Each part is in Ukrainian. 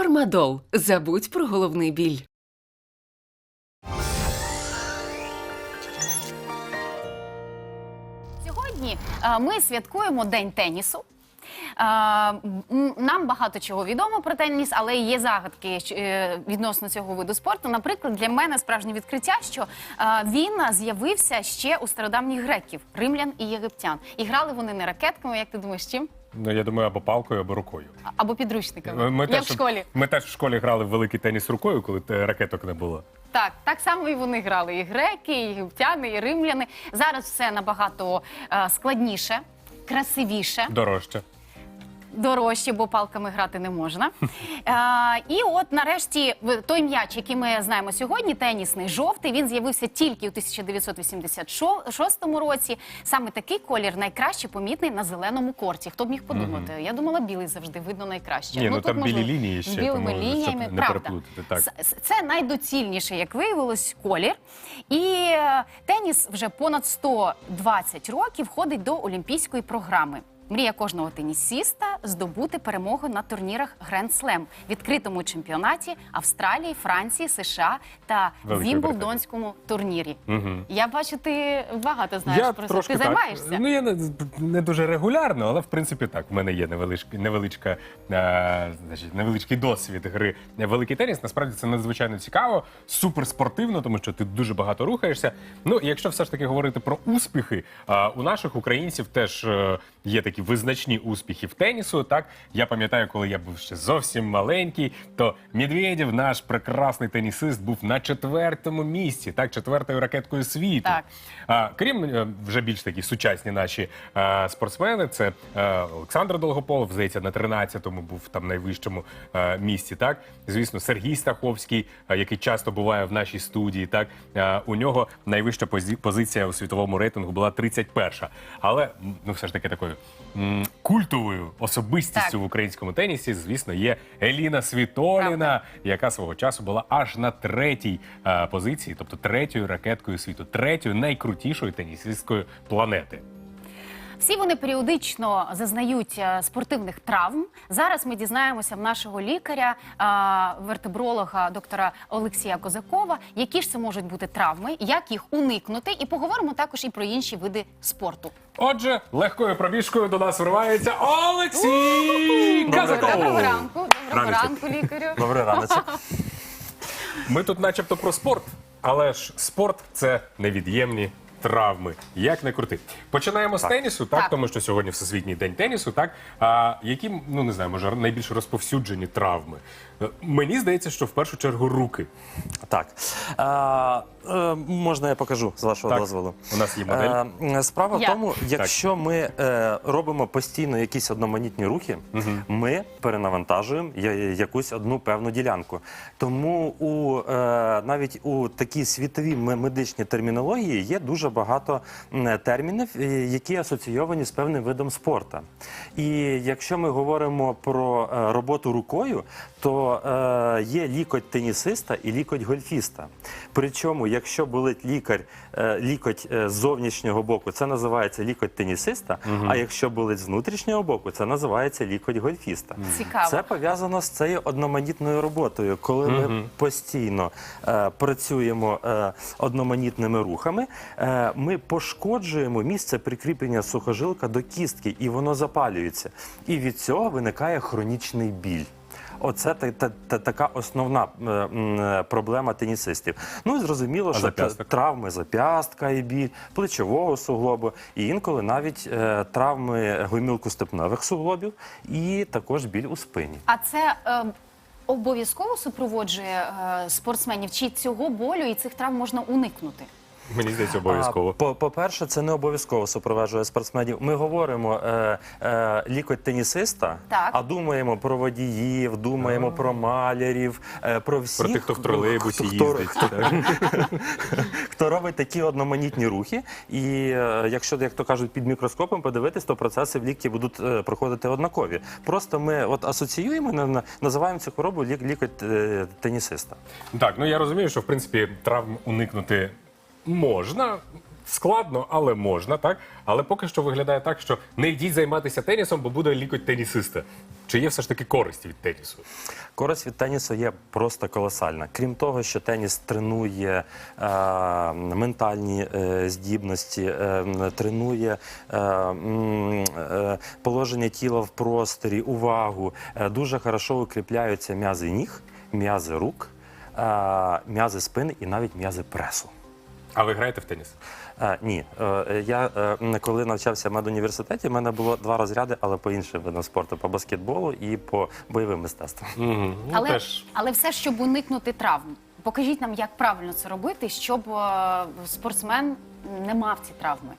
Фармадол. Забудь про головний біль. Сьогодні е, ми святкуємо День тенісу. Е, Нам багато чого відомо про теніс, але є загадки е, відносно цього виду спорту. Наприклад, для мене справжнє відкриття, що він з'явився ще у стародавніх греків, римлян і єгиптян. І грали вони не ракетками, як ти думаєш, чим? Ну, я думаю, або палкою, або рукою. Або підручниками, Ми теж в школі. Ми теж в школі грали в великий теніс рукою, коли ракеток не було. Так, так само і вони грали. І греки, і єгиптяни, і римляни. Зараз все набагато е, складніше, красивіше. Дорожче. Дорожче, бо палками грати не можна. Е, і от нарешті той м'яч, який ми знаємо сьогодні, тенісний жовтий, він з'явився тільки у 1986 році. Саме такий колір найкраще помітний на зеленому корті. Хто б міг подумати? Я думала, білий завжди видно найкраще. Ні, ну, тут, там білі можливо, лінії ще, білими тому, лініями. не правда. так. Це найдоцільніше, як виявилось, колір. І е, теніс вже понад 120 років входить до олімпійської програми. Мрія кожного тенісіста здобути перемогу на турнірах Гренд Слем, відкритому чемпіонаті Австралії, Франції, США та Великої Вімблдонському турнірі. Я бачу, ти багато знаєш про це. Ти так. займаєшся? Ну, я не, не дуже регулярно, але в принципі так. У мене є невеличка, невеличка, е, значить, невеличкий досвід гри великий теніс. Насправді це надзвичайно цікаво, суперспортивно, тому що ти дуже багато рухаєшся. Ну, і якщо все ж таки говорити про успіхи, е, у наших українців теж е, є такі визначні успіхи в тенісу. Так, я пам'ятаю, коли я був ще зовсім маленький, то Медведєв, наш прекрасний тенісист, був на четвертому місці, так, четвертою ракеткою світу. Так. А, крім е, вже більш такі сучасні наші е, спортсмени, це е, Олександр Долгополов, здається, на 13-му був там найвищому е, місці. Так, звісно, Сергій Стаховський, е, який часто буває в нашій студії. Так, е, у нього найвища позиція у світовому рейтингу була 31-ша. Але ну, все ж таки такою м, культовою особистістю Так. в українському тенісі, звісно, є Еліна Світоліна, Правда. яка свого часу була аж на третій е, позиції, тобто третьою ракеткою світу, третьою найкрутішою тенісисткою планети. Всі вони періодично зазнають е, спортивних травм. Зараз ми дізнаємося в нашого лікаря, е, вертебролога доктора Олексія Козакова, які ж це можуть бути травми, як їх уникнути, і поговоримо також і про інші види спорту. Отже, легкою пробіжкою до нас вривається Олексій Казаков. Доброго ранку, доброго ранку, лікарю. Добрий раночок. Ми тут, начебто, про спорт, але ж спорт це невід'ємні травми. Як не крути. Починаємо з тенісу, так, Так. тому що сьогодні всесвітній день тенісу. Так а які ну не знаю, може найбільш розповсюджені травми? Мені здається, що в першу чергу руки. Так. А, е, можна я покажу з вашого Так, дозволу. у нас є модель. Е, справа в тому, якщо ми е, робимо постійно якісь одноманітні рухи, ми перенавантажуємо якусь одну певну ділянку. Тому у е, навіть у такій світовій медичній термінології є дуже багато термінів, е, які асоційовані з певним видом спорту. І якщо ми говоримо про е, роботу рукою, то е, є лікоть тенісиста і лікоть гольфіста. Причому, якщо болить лікар, е, лікоть е, з зовнішнього боку, це називається лікоть тенісиста. А якщо болить з внутрішнього боку, це називається лікоть гольфіста. Цікаво. Це пов'язано з цією одноманітною роботою, коли ми постійно е, працюємо е, одноманітними рухами, е, ми пошкоджуємо місце прикріплення сухожилка до кістки, і воно запалюється. І від цього виникає хронічний біль. Оце та, та, та, така основна е, е, проблема тенісистів. Ну і зрозуміло, А що зап'ясток? травми зап'ястка і біль, плечового суглобу, і інколи навіть е, травми гомілкостепневих суглобів, і також біль у спині. А це е, обов'язково супроводжує е, спортсменів? Чи цього болю і цих травм можна уникнути? Мені здається, обов'язково. По- По-перше, це не обов'язково супроведжує спортсменів. Ми говоримо е, е, лікоть тенісиста, Так. а думаємо про водіїв, думаємо про малярів, е, про всіх, Про тих, хто в тролейбусі хто- хто- їздить. хто- так. хто робить такі одноманітні рухи. І е, якщо, як то кажуть, під мікроскопом подивитись, то процеси в лікті будуть е, проходити однакові. Просто ми от асоціюємо, на- на- називаємо цю хворобу лік, лікоть е, тенісиста. Так, ну я розумію, що в принципі травм уникнути можна. складно, але можна, так? Але поки що виглядає так, що не йдіть займатися тенісом, бо буде лікоть тенісиста. Чи є все ж таки користь від тенісу? Користь від тенісу є просто колосальна. Крім того, що теніс тренує е, ментальні е, здібності, е, тренує е, е, положення тіла в просторі, увагу. Е, дуже хорошо укріпляються м'язи ніг, м'язи рук, е, м'язи спини і навіть м'язи пресу. А ви граєте в теніс? А, ні, Е, я е, коли навчався в медуніверситеті, в мене було два розряди, але по іншим видам спорту по баскетболу і по бойовим мистецтвам. Угу. Ну, але, теж. але все, щоб уникнути травм. Покажіть нам, як правильно це робити, щоб е, спортсмен не мав ці травми.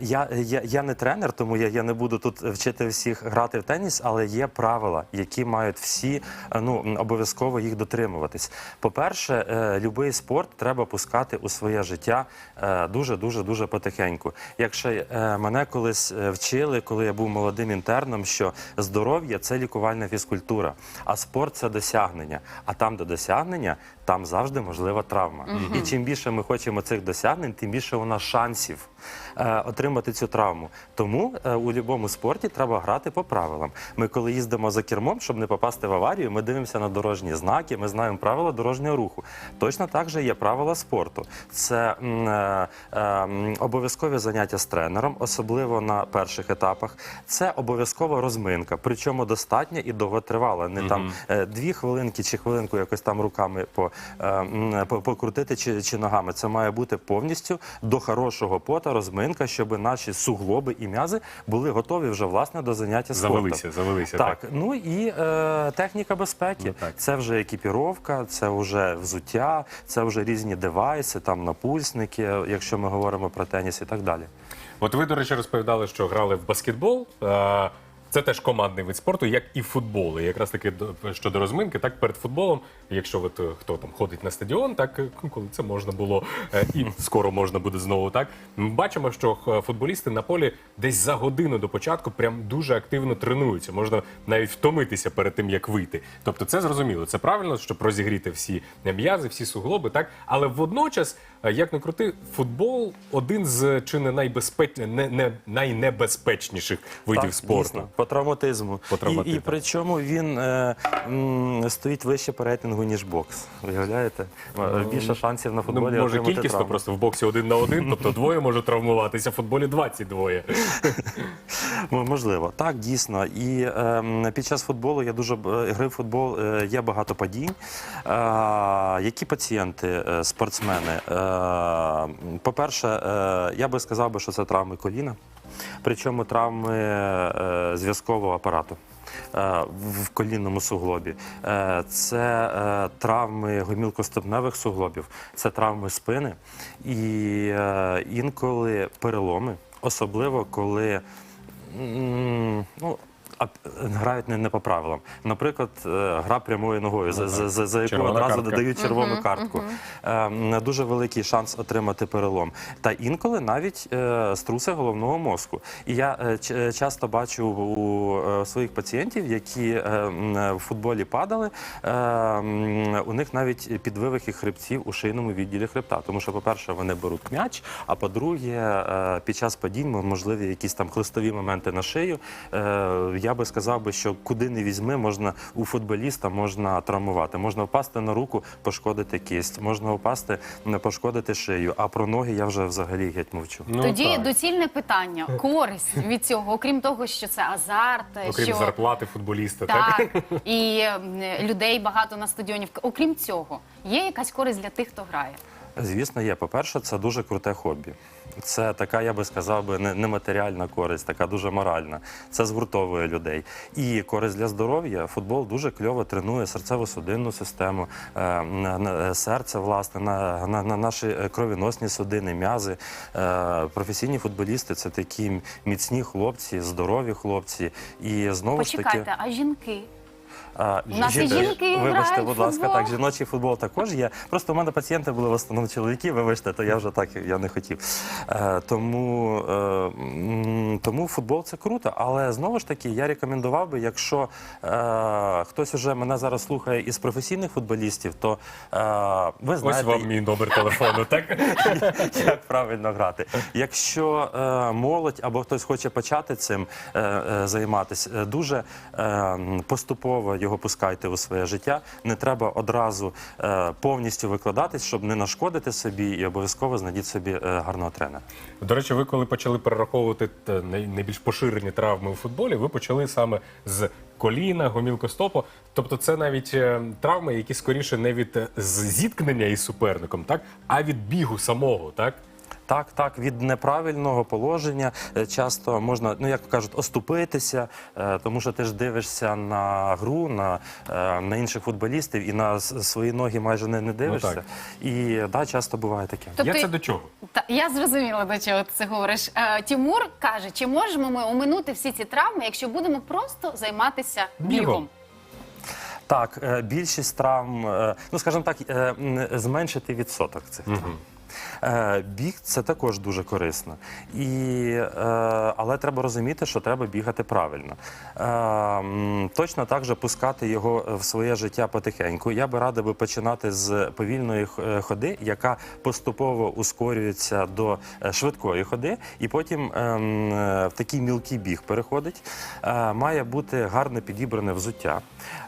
Я, я, я не тренер, тому я, я не буду тут вчити всіх грати в теніс, але є правила, які мають всі ну, обов'язково їх дотримуватись. По-перше, е, будь-який спорт треба пускати у своє життя е, дуже дуже дуже потихеньку. Якщо е, мене колись вчили, коли я був молодим інтерном, що здоров'я це лікувальна фізкультура, а спорт це досягнення. А там, де досягнення, там завжди можлива травма. І чим більше ми хочемо цих досягнень, тим більше у нас шансів е, отримати цю травму. Тому е, у будь-якому спорті треба грати по правилам. Ми, коли їздимо за кермом, щоб не попасти в аварію, ми дивимося на дорожні знаки, ми знаємо правила дорожнього руху. Точно так же є правила спорту. Це е, е, обов'язкові заняття з тренером, особливо на перших етапах. Це обов'язкова розминка, причому достатня і довготривала. Не там е, дві хвилинки чи хвилинку якось там руками по, е, по- покрутити чи, чи ногами. Це має бути повністю до хорошого пота розминка, щоб наші суглоби і м'язи були готові вже власне до заняття спортом. Завелися, завелися. Так, ну і е, техніка безпеки. Ну, так. Це вже екіпіровка, це вже взуття, це вже різні девайси, там напульсники, якщо ми говоримо про теніс і так далі. От ви, до речі, розповідали, що грали в баскетбол. Е, Це теж командний вид спорту, як і футбол. І якраз таки до- щодо розминки, так перед футболом, якщо от е, хто там ходить на стадіон, так е, коли це можна було е, і скоро можна буде знову так. Ми бачимо, що футболісти на полі десь за годину до початку прям дуже активно тренуються. Можна навіть втомитися перед тим, як вийти. Тобто, це зрозуміло, це правильно, щоб розігріти всі м'язи, всі суглоби, так. Але водночас, як не крути, футбол один з чи не найбезпеч... не, не найнебезпечніших видів Так, спорту. дійсно, по травматизму. По травматизму. І, і причому він е, м, стоїть вище по рейтингу, ніж бокс. Уявляєте? Е, Більше шансів на Ну, футболі. може, отримати кількісно травму. просто в боксі один на один, тобто двоє може травмуватися, в футболі 22. М- Можливо, так дійсно. І ем, під час футболу я дуже б- е, гри в футбол е, є багато падінь. Е, які пацієнти, е, спортсмени? Е, по-перше, е, я би сказав би, що це травми коліна, причому травми е, зв'язкового апарату. е, В колінному суглобі, Е, це е, травми гомілкоступневих суглобів, це травми спини і інколи переломи, особливо коли Ну, грають не, не по правилам. Наприклад, е, гра прямою ногою, за, за, за, за яку одразу картка. додають червону картку. Е, Дуже великий шанс отримати перелом. Та інколи навіть е, струси головного мозку. І я е, е, часто бачу у е, своїх пацієнтів, які е, в футболі падали, е, у них навіть підвивихи хребців у шийному відділі хребта. Тому що, по-перше, вони беруть м'яч, а по-друге, е, під час падінь можливі якісь там хлистові моменти на шию. Е, Я би сказав би, що куди не візьми, можна у футболіста можна травмувати. Можна впасти на руку, пошкодити кість, можна впасти, не пошкодити шию. А про ноги я вже взагалі геть мовчу. Ну, Тоді так. доцільне питання: користь від цього, окрім того, що це азарт, Окрім що зарплати футболіста, так? так і людей багато на стадіоні. Окрім цього, є якась користь для тих, хто грає. Звісно, є. По-перше, це дуже круте хобі. Це така, я би сказав би, не- нематеріальна користь, така дуже моральна. Це згуртовує людей. І користь для здоров'я. Футбол дуже кльово тренує серцево-судинну систему, е, серце, власне, на, на, на наші кровіносні судини, м'язи. Е, Професійні футболісти це такі міцні хлопці, здорові хлопці. І знову ж таки. А жінки? А, У нас і жінки Вибачте, грають будь в ласка, футбол. так, жіночий футбол також є. Просто у мене пацієнти були в основному чоловіки, вибачте, то я вже так я не хотів. Е, тому, е, м, тому футбол це круто. Але знову ж таки, я рекомендував би, якщо е, хтось уже мене зараз слухає із професійних футболістів, то е, ви Ось знаєте, вам мій номер телефону, так? як правильно грати. Якщо е, молодь або хтось хоче почати цим е, е, займатися, е, дуже е, м, поступово його пускайте у своє життя. Не треба одразу е, повністю викладатись, щоб не нашкодити собі, і обов'язково знайдіть собі е, гарного тренера. До речі, ви коли почали перераховувати най- найбільш поширені травми у футболі, ви почали саме з коліна, гомілкостопу. Тобто, це навіть е, травми, які скоріше не від е, зіткнення із суперником, так, а від бігу самого, так? Так, так, від неправильного положення е, часто можна, ну як кажуть, оступитися, е, тому що ти ж дивишся на гру, на, е, на інших футболістів і на свої ноги майже не, не дивишся. так. І да, часто буває таке. Тобто- Я це до чого? Та я зрозуміла до чого ти це говориш. Е, Тімур каже, чи можемо ми оминути всі ці травми, якщо будемо просто займатися бігом? Бігом. Так, більшість травм, ну скажімо так, зменшити відсоток цих травм. Е, Біг це також дуже корисно, і, е, але треба розуміти, що треба бігати правильно. Е, Точно так же пускати його в своє життя потихеньку. Я би радив би починати з повільної е, ходи, яка поступово ускорюється до е, швидкої ходи, і потім ем, е, в такий мілкий біг переходить. Е, Має бути гарно підібране взуття.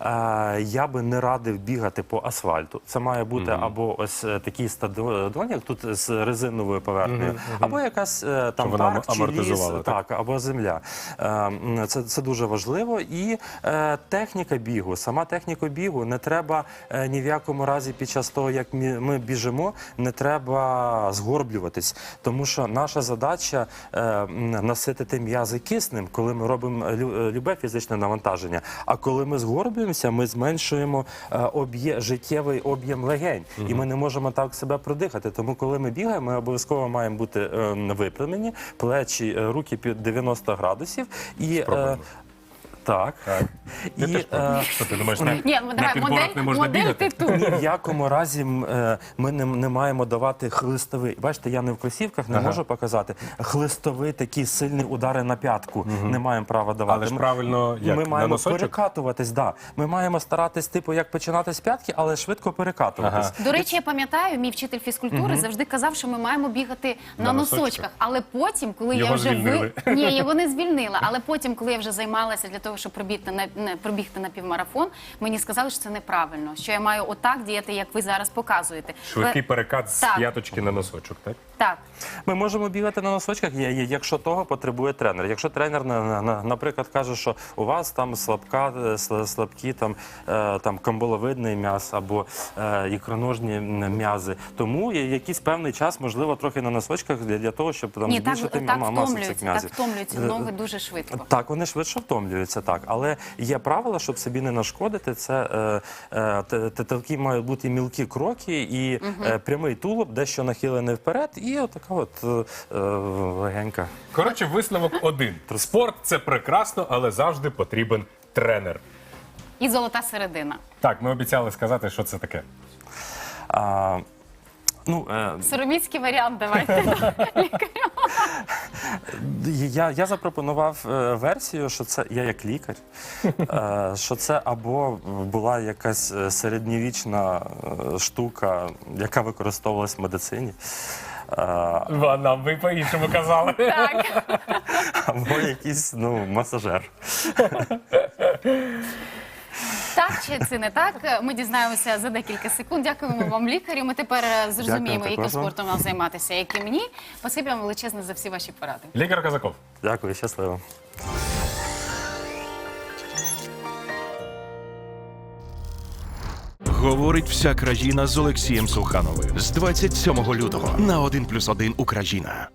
Е, Я би не радив бігати по асфальту. Це має бути або ось е, такий стадіон, як тут з резиновою поверхнею, або якась е, там парк чи ліс, так? так, або земля. Е, Це, це дуже важливо. І е, техніка бігу, сама техніка бігу, не треба е, ні в якому разі під час того, як ми біжимо, не треба згорблюватись, тому що наша задача е, наситити м'язи киснем, коли ми робимо е, любе фізичне навантаження. А коли ми згорблюємося, ми зменшуємо е, об'є, життєвий об'єм легень, і ми не можемо так себе продихати. Тому, коли ми бігаємо, ми обов'язково маємо бути е, випрямлені, плечі, е, руки під 90 градусів і е, Спробуємо. Так. Так. І, пробую. е, Що ти думаєш, на, Ні, ну на давай підборах модель, не можна модель бігати? ти тут. Ні в якому разі м, е, ми не, не маємо давати хлистовий. Бачите, я не в кросівках не Ага. можу показати. Хлистовий такі сильні удари на п'ятку не маємо права давати. Але ж Ми- правильно, як, ми на маємо носочок? перекатуватись. Да. Ми маємо старатись, типу, як починати з п'ятки, але швидко перекатуватись. Ага. До речі, я пам'ятаю, мій вчитель фізкультури завжди казав, що ми маємо бігати на, На носочках. носочках. Але потім, коли Його я вже звільнили. ви ні, його не звільнила. Але потім, коли я вже займалася для того, щоб пробігти на не пробігти на півмарафон, мені сказали, що це неправильно. Що я маю отак діяти, як ви зараз показуєте. Швидкий перекат з Так. п'яточки на носочок, так? Так. Ми можемо бігати на носочках, якщо того потребує тренер. Якщо тренер, на- на- на- наприклад, каже, що у вас там слабка, е, слабкі там, е, там камболовидний м'яз або е, ікроножні м'язи, тому є якийсь певний час, можливо, трохи на носочках для, того, щоб там Ні, збільшити так ма- масу цих м'язів. так втомлюються Е, ноги дуже швидко. Так, вони швидше втомлюються, так. Але є правила, щоб собі не нашкодити. Це е, е, т- т- такі мають бути мілкі кроки і е, прямий тулуб, дещо нахилений вперед, і отака от е, е, легенька. Коротше, висновок один. Спорт це прекрасно, але завжди потрібен тренер. І золота середина. Так, ми обіцяли сказати, що це таке. А, ну, е, Сороміцький варіант, давайте. Я, я запропонував е, версію, що це я як лікар, е, що це або була якась е, середньовічна е, штука, яка використовувалась в медицині, е, Нам ви по-іншому казали. Так. або якийсь ну, масажер. Так чи це не так? Ми дізнаємося за декілька секунд. Дякуємо вам, лікарі. Ми тепер е, зрозуміємо, Дякую яким також вам. спортом нам займатися, яким ні. Спасибі вам величезне за всі ваші поради. Лікар Казаков. Дякую, щасливо. Говорить вся країна з Олексієм Сухановим з 27 лютого на 1+,1 Україна.